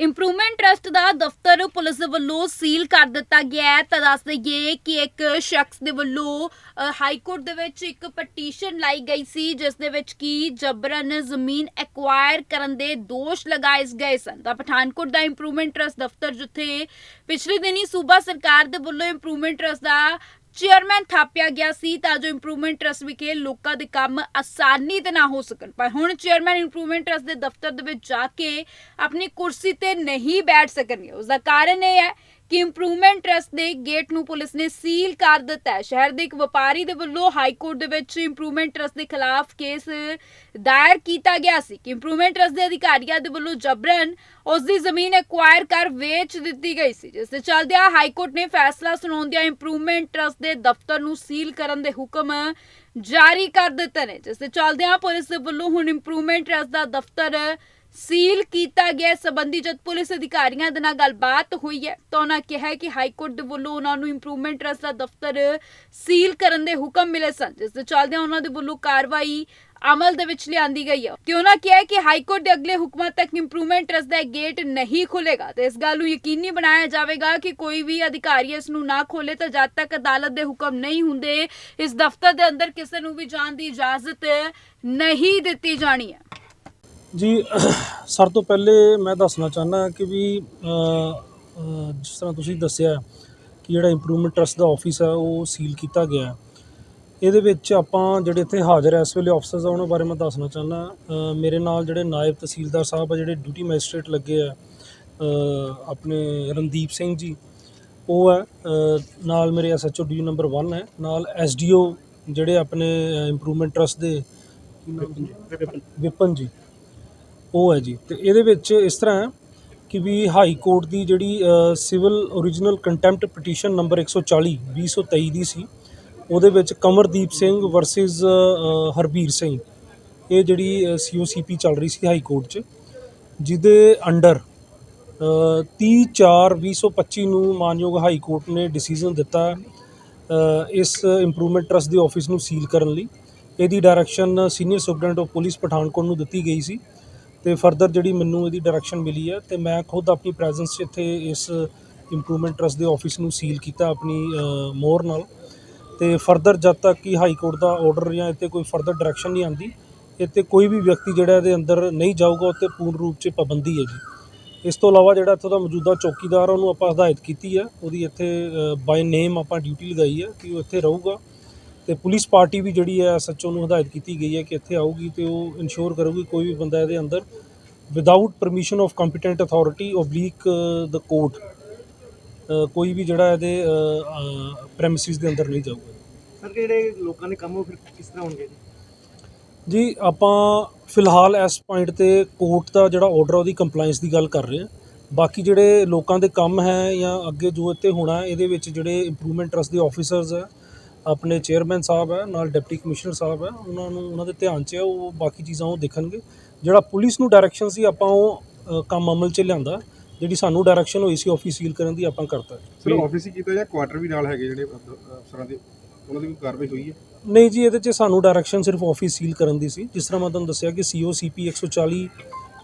Improvement trust ਦਾ ਦਫ਼ਤਰ police ਦੇ ਵੱਲੋਂ ਸੀਲ ਕਰ ਦਿੱਤਾ ਗਿਆ ਹੈ। ਤਾਂ ਦੱਸ ਦਈਏ ਕਿ ਇੱਕ ਸ਼ਖਸ ਦੇ ਵੱਲੋਂ ਹਾਈ ਕੋਰਟ ਦੇ ਵਿੱਚ ਇੱਕ ਪਟੀਸ਼ਨ ਲਾਈ ਗਈ ਸੀ, ਜਿਸ ਦੇ ਵਿੱਚ ਕੀ ਜਬਰਨ ਜ਼ਮੀਨ ਐਕਵਾਇਰ ਕਰਨ ਦੇ ਦੋਸ਼ ਲਗਾਏ ਗਏ ਸਨ। ਤਾਂ ਪਠਾਨਕੋਟ ਦਾ ਇੰਪਰੂਵਮੈਂਟ ਟਰਸਟ ਦਫ਼ਤਰ, ਜਿੱਥੇ ਪਿਛਲੇ ਦਿਨੀ ਸੂਬਾ ਸਰਕਾਰ ਦੇ ਵੱਲੋਂ ਇੰਪਰੂਵਮੈਂਟ ਟਰਸਟ ਦਾ ਚੇਅਰਮੈਨ ਥਾਪਿਆ ਗਿਆ ਸੀ ਤਾਂ ਜੋ ਇੰਪਰੂਵਮੈਂਟ ਟਰਸਟ ਵਿਖੇ ਲੋਕਾਂ ਦੇ ਕੰਮ ਆਸਾਨੀ ਤੇ ਨਾ ਹੋ ਸਕਣ। ਪਰ ਹੁਣ ਚੇਅਰਮੈਨ ਇੰਪਰੂਵਮੈਂਟ ਟਰਸਟ ਦੇ ਦਫ਼ਤਰ ਦੇ ਵਿੱਚ ਜਾ ਕੇ ਆਪਣੀ ਕੁਰਸੀ ਤੇ ਨਹੀਂ ਬੈਠ ਸਕਣਗੇ। ਉਸ ਦਾ ਕਾਰਨ ਇਹ ਹੈ ਕਿ ਇੰਪਰੂਵਮੈਂਟ ਟਰਸਟ ਦੇ ਗੇਟ ਨੂੰ ਪੁਲਿਸ ਨੇ ਸੀਲ ਕਰ ਦਿੱਤਾ ਹੈ। ਸ਼ਹਿਰ ਦੇ ਇੱਕ ਵਪਾਰੀ ਦੇ ਵੱਲੋਂ ਹਾਈ ਕੋਰਟ ਦੇ ਵਿੱਚ ਇੰਪਰੂਵਮੈਂਟ ਟਰਸਟ ਦੇ ਖਿਲਾਫ ਕੇਸ ਦਾਇਰ ਕੀਤਾ ਗਿਆ ਸੀ ਕਿ ਇੰਪਰੂਵਮੈਂਟ ਟਰਸਟ ਦੇ ਅਧਿਕਾਰੀਆਂ ਦੇ ਵੱਲੋਂ ਜਬਰਨ ਉਸ ਦੀ ਜ਼ਮੀਨ ਐਕਵਾਇਰ ਕਰ ਵੇਚ ਦਿੱਤੀ ਗਈ ਸੀ, ਜਿਸ ਦੇ ਚੱਲਦਿਆਂ ਹਾਈ ਕੋਰਟ ਨੇ ਫੈਸਲਾ ਸੁਣਾਉਂਦਿਆਂ ਇੰਪਰੂਵਮੈਂਟ ਟਰਸਟ ਦੇ ਦਫ਼ਤਰ ਨੂੰ ਸੀਲ ਕਰਨ ਦੇ ਹੁਕਮ ਜਾਰੀ ਕਰ ਦਿੱਤੇ ਨੇ, ਜਿਸ ਦੇ ਚੱਲਦਿਆਂ ਪੁਲਿਸ ਦੇ ਵੱਲੋਂ ਹੁਣ ਇੰਪਰੂਵਮੈਂਟ ਟਰਸਟ ਦਾ ਦਫ਼ਤਰ ਸੀਲ ਕੀਤਾ ਗਿਆ ਹੈ। ਸੰਬੰਧੀ ਜਦ ਪੁਲਿਸ ਅਧਿਕਾਰੀਆਂ ਦੇ ਨਾਲ ਗੱਲਬਾਤ ਹੋਈ ਹੈ। ਤਾਂ ਉਹਨਾਂ ਕਿਹਾ ਕਿ ਹਾਈ ਕੋਰਟ ਦੇ ਵੱਲੋਂ ਉਹਨਾਂ ਨੂੰ ਇੰਪਰੂਵਮੈਂਟ ਟਰਸਟ ਦਾ ਦਫ਼ਤਰ ਸੀਲ ਕਰਨ ਦੇ ਹੁਕਮ ਮਿਲੇ ਸਨ, ਜਿਸ ਦੇ ਚੱਲਦਿਆਂ ਉਹਨਾਂ ਦੇ ਵੱਲੋਂ ਕਾਰਵਾਈ ਅਮਲ ਦੇ ਵਿੱਚ ਲਿਆਂਦੀ ਗਈ ਹੈ। ਤੇ ਉਹਨਾਂ ਕਿਹਾ ਕਿ ਹਾਈ ਕੋਰਟ ਦੇ ਅਗਲੇ ਹੁਕਮਾਂ ਤੱਕ ਇੰਪਰੂਵਮੈਂਟ ਟਰਸਟ ਦਾ ਗੇਟ ਨਹੀਂ ਖੁੱਲੇਗਾ ਤੇ ਇਸ ਗੱਲ ਨੂੰ ਯਕੀਨੀ ਬਣਾਇਆ ਜਾਵੇਗਾ ਕਿ ਕੋਈ ਵੀ ਅਧਿਕਾਰੀ ਇਸ ਨੂੰ ਨਾ ਖੋਲੇ ਤਾਂ ਜਦ ਤੱਕ ਅਦਾਲਤ ਦੇ ਹੁਕਮ ਨਹੀਂ ਹੁੰਦੇ, ਇਸ ਦਫ਼ਤਰ ਦੇ ਅੰਦਰ ਕਿਸੇ ਨੂੰ ਵੀ ਜਾਣ ਦੀ ਇਜਾਜ਼ਤ ਨਹੀਂ ਦਿੱਤੀ ਜਾਣੀ ਹੈ। ਜੀ ਸਰ ਤੋਂ ਪਹਿਲੇ ਮੈਂ ਦੱਸਣਾ ਚਾਹੁੰਦਾ ਕਿ ਵੀ ਜਿਸ ਤਰ੍ਹਾਂ ਤੁਸੀਂ ਦੱਸਿਆ ਕਿ ਜਿਹੜਾ ਇੰਪਰੂਵਮੈਂਟ ਟਰਸਟ ਦਾ ਆਫਿਸ ਹੈ ਉਹ ਸੀਲ ਕੀਤਾ ਗਿਆ। ਇਹਦੇ ਵਿੱਚ ਆਪਾਂ ਜਿਹੜੇ ਇੱਥੇ ਹਾਜ਼ਰ ਹੈ ਇਸ ਵੇਲੇ ਆਫਸਰਸ ਆ ਉਹਨਾਂ ਬਾਰੇ ਮੈਂ ਦੱਸਣਾ ਚਾਹੁੰਦਾ ਮੇਰੇ ਨਾਲ ਜਿਹੜੇ ਨਾਇਬ ਤਹਿਸੀਲਦਾਰ ਸਾਹਿਬ ਆ ਜਿਹੜੇ ਡਿਊਟੀ ਮੈਜਿਸਟ੍ਰੇਟ ਲੱਗੇ ਆ ਆਪਣੇ ਰਣਦੀਪ ਸਿੰਘ ਜੀ ਉਹ ਹੈ ਨਾਲ ਮੇਰੇ ਐਸਐਚਓ ਡੀ ਨੰਬਰ 1 ਹੈ ਨਾਲ ਐਸਡੀਓ ਜਿਹੜੇ ਆਪਣੇ ਇੰਪਰੂਵਮੈਂਟ ਟਰਸਟ ਦੇ? ਵਿਪਨ ਜੀ ਉਹ ਹੈ ਜੀ। ਤੇ ਇਹਦੇ ਵਿੱਚ ਇਸ ਤਰ੍ਹਾਂ ਹੈ ਕਿ ਵੀ ਹਾਈ ਕੋਰਟ ਦੀ ਜਿਹੜੀ civil origignal contempt petition number 140 2023 ਦੀ ਸੀ। ਉਹਦੇ ਵਿੱਚ ਕਮਰਦੀਪ ਸਿੰਘ ਵਰਸਸ ਹਰਬੀਰ ਸਿੰਘ। ਇਹ ਜਿਹੜੀ ਸੀਓਸੀਪੀ ਚੱਲ ਰਹੀ ਸੀ ਹਾਈ ਕੋਰਟ 'ਚ, ਜਿਹਦੇ ਅੰਡਰ 30 4 2025 ਨੂੰ ਮਾਨਯੋਗ ਹਾਈ ਕੋਰਟ ਨੇ ਡਿਸੀਜਨ ਦਿੱਤਾ ਇਸ ਇੰਪਰੂਵਮੈਂਟ ਟਰਸਟ ਦੇ ਆਫਿਸ ਨੂੰ ਸੀਲ ਕਰਨ ਲਈ। ਇਹਦੀ direction senior superintendent of police Pathankot ਨੂੰ ਦਿੱਤੀ ਗਈ ਸੀ। ਤੇ ਫਰਦਰ ਜਿਹੜੀ ਮੈਨੂੰ ਇਹਦੀ ਡਾਇਰੈਕਸ਼ਨ ਮਿਲੀ ਹੈ ਤੇ ਮੈਂ ਖੁਦ ਆਪਣੀ ਪ੍ਰੈਜ਼ੈਂਸ 'ਚ ਇੱਥੇ ਇਸ ਇੰਪਰੂਵਮੈਂਟ ਟਰਸਟ ਦੇ ਆਫਿਸ ਨੂੰ ਸੀਲ ਕੀਤਾ ਆਪਣੀ ਅ, ਮੋਹਰ ਨਾਲ। ਤੇ ਫਰਦਰ ਜਦ ਤੱਕ ਕਿ ਹਾਈ ਕੋਰਟ ਦਾ ਆਰਡਰ ਜਾਂ ਇੱਥੇ ਕੋਈ ਫਰਦਰ ਡਾਇਰੈਕਸ਼ਨ ਨਹੀਂ ਆਂਦੀ ਇੱਥੇ ਕੋਈ ਵੀ ਵਿਅਕਤੀ ਜਿਹੜਾ ਇਹਦੇ ਅੰਦਰ ਨਹੀਂ ਜਾਊਗਾ ਉੱਤੇ ਪੂਰਨ ਰੂਪ 'ਚ ਪਾਬੰਦੀ ਹੈ ਜੀ। ਇਸ ਤੋਂ ਇਲਾਵਾ ਜਿਹੜਾ ਇੱਥੋਂ ਦਾ ਮੌਜੂਦਾ ਚੌਕੀਦਾਰ ਉਹਨੂੰ ਆਪਾਂ ਹਦਾਇਤ ਕੀਤੀ ਹੈ ਉਹਦੀ ਇੱਥੇ ਬਾਈ ਨੇਮ ਆਪਾਂ ਡਿਊਟੀ ਲਗਾਈ ਹੈ ਕਿ ਉਹ ਇੱਥੇ ਰਹੂਗਾ। ਤੇ ਪੁਲਿਸ ਪਾਰਟੀ ਵੀ ਜਿਹੜੀ ਹੈ ਐਸਐਚਓ ਨੂੰ ਹਦਾਇਤ ਕੀਤੀ ਗਈ ਹੈ ਕਿ ਇੱਥੇ ਆਊਗੀ ਤੇ ਉਹ ਇਨਸ਼ੋਰ ਕਰੂਗੀ ਕੋਈ ਵੀ ਬੰਦਾ ਇਹਦੇ ਅੰਦਰ without permission of competent authority oblique the court ਕੋਈ ਵੀ ਜਿਹੜਾ ਇਹਦੇ ਪ੍ਰੈਮਿਸਿਸ ਦੇ ਅੰਦਰ ਨਹੀਂ ਜਾਊਗਾ। ਸਰ ਜਿਹੜੇ ਲੋਕਾਂ ਦੇ ਕੰਮ ਉਹ ਫਿਰ ਕਿਸ ਤਰ੍ਹਾਂ ਹੋਣਗੇ? ਜੀ ਜੀ ਆਪਾਂ ਫਿਲਹਾਲ ਇਸ ਪੁਆਇੰਟ ਤੇ ਕੋਰਟ ਦਾ ਜਿਹੜਾ ਆਰਡਰ ਉਹਦੀ ਕੰਪਲਾਈਂਸ ਦੀ ਗੱਲ ਕਰ ਰਹੇ ਹਾਂ। ਬਾਕੀ ਜਿਹੜੇ ਲੋਕਾਂ ਦੇ ਕੰਮ ਹੈ ਜਾਂ ਅੱਗੇ ਜੋ ਇੱਥੇ ਹੋਣਾ ਹੈ, ਇਹਦੇ ਵਿੱਚ ਜਿਹੜੇ ਇੰਪਰੂਵਮੈਂਟ ਟਰਸਟ ਦੇ ਆਫੀਸਰਸ ਹੈ ਆਪਣੇ ਚੇਅਰਮੈਨ ਸਾਹਿਬ ਹੈ ਨਾਲ ਡਿਪਟੀ ਕਮਿਸ਼ਨਰ ਸਾਹਿਬ ਹੈ ਉਹਨਾਂ ਨੂੰ ਉਹਨਾਂ ਦੇ ਧਿਆਨ 'ਚ ਹੈ ਉਹ ਬਾਕੀ ਚੀਜ਼ਾਂ ਉਹ ਦੇਖਣਗੇ। ਜਿਹੜਾ ਪੁਲਿਸ ਨੂੰ ਡਾਇਰੈਕਸ਼ਨ ਸੀ ਆਪਾਂ ਉਹ ਅ, ਕੰਮ ਅਮਲ 'ਚ ਲਿਆਂਦਾ ਜਿਹੜੀ ਸਾਨੂੰ ਡਾਇਰੈਕਸ਼ਨ ਹੋਈ ਸੀ ਆਫਿਸ ਸੀਲ ਕਰਨ ਦੀ ਆਪਾਂ ਕਰਤਾ। ਸਰ ਆਫਿਸ ਹੀ ਕੀਤਾ ਜਾਂ ਕੁਆਟਰ ਵੀ ਨਾਲ ਹੈਗੇ ਜਿਹੜੇ ਅਫ- ਅਫਸਰਾਂ ਦੇ ਉਹਨਾਂ ਦੀ ਕੋਈ ਕਾਰਵਾਈ ਹੋਈ ਹੈ? ਨਹੀਂ ਜੀ ਇਹਦੇ 'ਚ ਸਾਨੂੰ ਡਾਇਰੈਕਸ਼ਨ ਸਿਰਫ ਆਫਿਸ ਸੀਲ ਕਰਨ ਦੀ ਸੀ। ਜਿਸ ਤਰ੍ਹਾਂ ਮੈਂ ਤੁਹਾਨੂੰ ਦੱਸਿਆ ਕਿ ਸੀਓਸੀਪੀ 140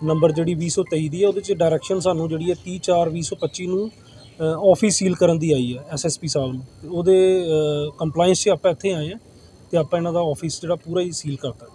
ਨੰਬਰ ਜਿਹੜੀ 2023 ਦੀ ਹੈ ਉਹਦੇ 'ਚ ਡਾਇਰੈਕਸ਼ਨ ਸਾਨੂੰ ਜਿਹੜੀ ਹੈ 30 4 2025 ਨੂੰ ਆਫਿਸ ਸੀਲ ਕਰਨ ਦੀ ਆਈ ਹੈ ਐਸਐਸਪੀ ਸਾਹਿਬ ਨੂੰ। ਤੇ ਉਹਦੇ ਕੰਪਲਾਈਂਸ 'ਚ ਆਪਾਂ ਇੱਥੇ ਆਏ ਹਾਂ ਤੇ ਆਪਾਂ ਇਹਨਾਂ ਦਾ ਆਫਿਸ ਜਿਹੜਾ ਪੂਰਾ ਹੀ ਸੀਲ ਕਰਤਾ।